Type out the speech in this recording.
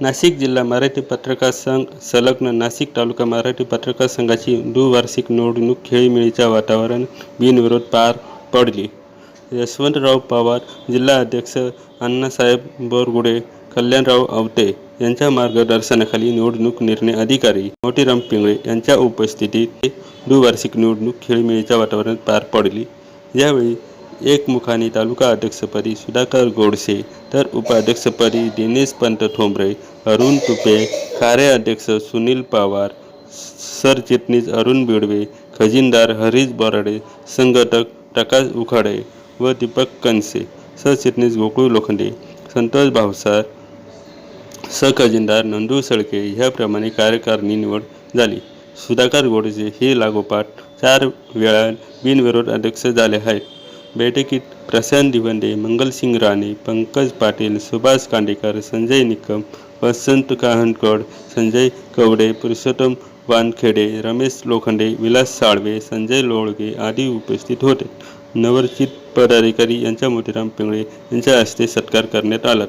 नाशिक जिल्हा मराठी पत्रकार संघ संलग्न नाशिक तालुका मराठी पत्रकार संघाची द्विवार्षिक निवडणूक खेळीमेळीच्या वातावरण बिनविरोध पार पडली. यशवंतराव पवार जिल्हा अध्यक्ष अण्णासाहेब बोरगुडे कल्याणराव अवते यांच्या मार्गदर्शनाखाली निवडणूक निर्णय अधिकारी मोतीराम पिंगळे यांच्या उपस्थितीत द्विवार्षिक निवडणूक खेळीमेळीच्या वातावरणात पार पडली. यावेळी एकमुखाने तालुका अध्यक्षपदी सुधाकर गोडसे तर उपाध्यक्षपदी दिनेश पंत ठोंबरे अरुण तुपे कार्याध्यक्ष सुनील पवार सरचिटणीस अरुण बिडवे खजिनदार हरीश बोराडे संघटक प्रकाश उखाडे व दीपक कनसे सरचिटणीस गोकुळ लोखंडे संतोष भावसार सहखजिनदार नंदू सळके ह्याप्रमाणे कार्यकारिणी निवड झाली. सुधाकर गोडसे हे लागोपाठ चार वेळा बिनविरोध अध्यक्ष झाले आहेत. बैठकीत प्रशांत दिवंडे मंगलसिंग राणे पंकज पाटील सुभाष कांडेकर संजय निकम वसंत काहनकड संजय कवडे पुरुषोत्तम वानखेडे रमेश लोखंडे विलास साळवे संजय लोळगे आदी उपस्थित होते. नवरचित पदाधिकारी यांच्या मोतीराम पिंगळे यांच्या हस्ते सत्कार करण्यात आला.